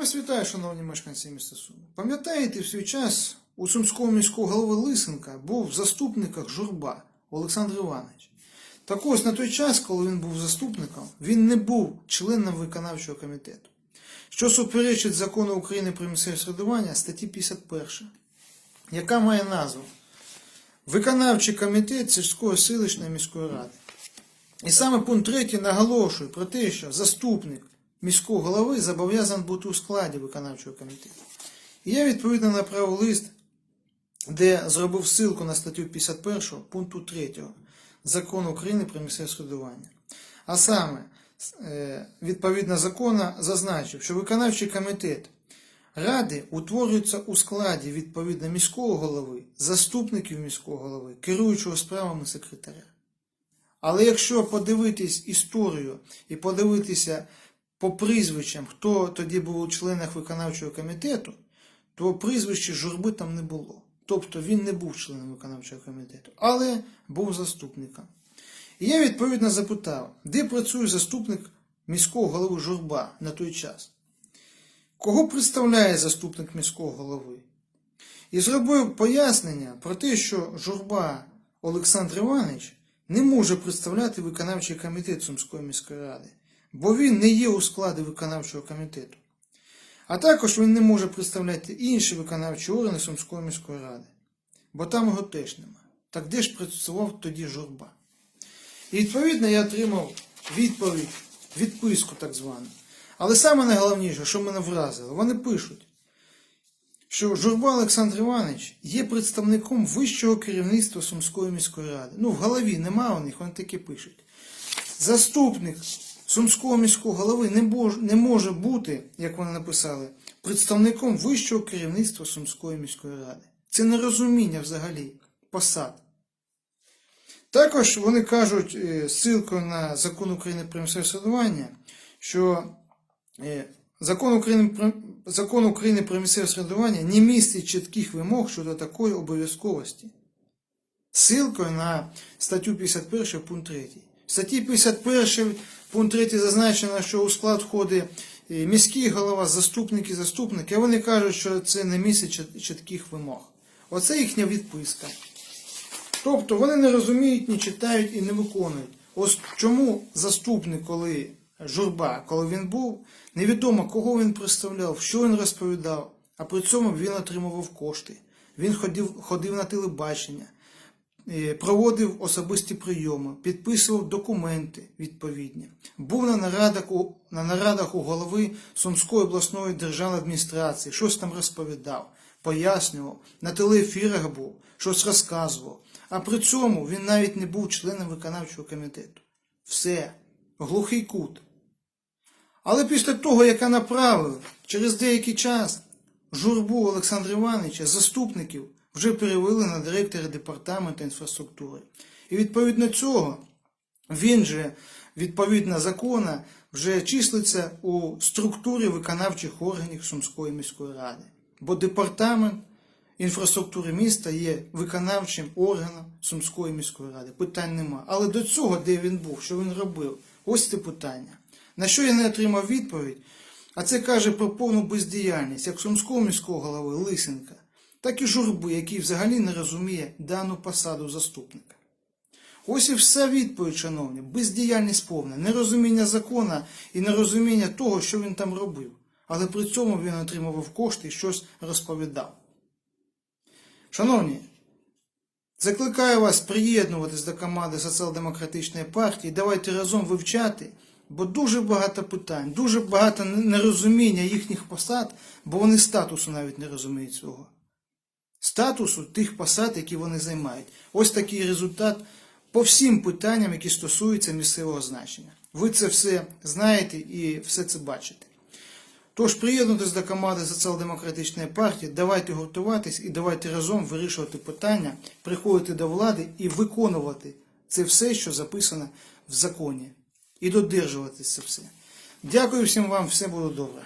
вас вітаю, шановні мешканці міста Суми. Пам'ятаєте, в свій час у сумського міського голови Лисенка був в заступниках журба Олександр Іванович. Так ось на той час, коли він був заступником, він не був членом виконавчого комітету, що суперечить закону України про місцеве середування статті 51, яка має назву Виконавчий комітет сільської селищної міської ради. І саме пункт 3 наголошує про те, що заступник міського голови зобов'язаний бути у складі виконавчого комітету. І я відповідно направив лист, де зробив ссылку на статтю 51 пункту 3 закону України про місцеве самоврядування. А саме, е, відповідно закону зазначив, що виконавчий комітет ради утворюється у складі відповідно міського голови, заступників міського голови, керуючого справами секретаря. Але якщо подивитись історію і подивитися по прізвищам, хто тоді був у членах виконавчого комітету, то прізвище журби там не було. Тобто він не був членом виконавчого комітету, але був заступником. І я відповідно запитав, де працює заступник міського голови журба на той час? Кого представляє заступник міського голови? І зробив пояснення про те, що журба Олександр Іванович не може представляти виконавчий комітет Сумської міської ради, бо він не є у складі виконавчого комітету. А також він не може представляти інші виконавчі органи Сумської міської ради, бо там його теж немає. Так де ж працював тоді журба? І відповідно я отримав відповідь, відписку так звану. Але саме найголовніше, що мене вразило, вони пишуть, що Журба Олександр Іванович є представником вищого керівництва Сумської міської ради. Ну, в голові нема у них, вони таки пишуть. Заступник Сумського міського голови не, бож, не може бути, як вони написали, представником вищого керівництва Сумської міської ради. Це нерозуміння взагалі посад. Також вони кажуть е, ссылкою на закон України про місцеве самоврядування, що е, закон України, закон України про місцеве самоврядування не містить чітких вимог щодо такої обов'язковості. Ссылкою на статтю 51 пункт 3. Статті 51 пункт 3 зазначено, що у склад входить е, міський голова, заступники, заступники, а вони кажуть, що це не чіт- чітких вимог. Оце їхня відписка. Тобто вони не розуміють, не читають і не виконують. Ось чому заступник, коли журба, коли він був, невідомо кого він представляв, що він розповідав, а при цьому він отримував кошти. Він ходив, ходив на телебачення, проводив особисті прийоми, підписував документи відповідні, був на нарадах у, на нарадах у голови Сумської обласної державної адміністрації, щось там розповідав, пояснював, на телеефірах був, щось розказував. А при цьому він навіть не був членом виконавчого комітету. Все, глухий кут. Але після того, як я направив через деякий час журбу Олександра Івановича, заступників вже перевели на директора департаменту інфраструктури. І відповідно цього він же, відповідно закону, вже числиться у структурі виконавчих органів Сумської міської ради. Бо департамент інфраструктури міста є виконавчим органом Сумської міської ради. Питань нема. Але до цього, де він був, що він робив, ось це питання. На що я не отримав відповідь? А це каже про повну бездіяльність як Сумського міського голови Лисенка, так і журби, який взагалі не розуміє дану посаду заступника. Ось і вся відповідь, шановні, бездіяльність повна, нерозуміння закона і нерозуміння того, що він там робив. Але при цьому він отримував кошти і щось розповідав. Шановні, закликаю вас приєднуватись до команди Соціал-демократичної партії. Давайте разом вивчати, бо дуже багато питань, дуже багато нерозуміння їхніх посад, бо вони статусу навіть не розуміють цього. Статусу тих посад, які вони займають. Ось такий результат по всім питанням, які стосуються місцевого значення. Ви це все знаєте і все це бачите. Тож приєднуйтесь до команди Соціал-демократичної партії, давайте гуртуватись і давайте разом вирішувати питання, приходити до влади і виконувати це все, що записано в законі, і додержувати це все. Дякую всім вам, все було добре.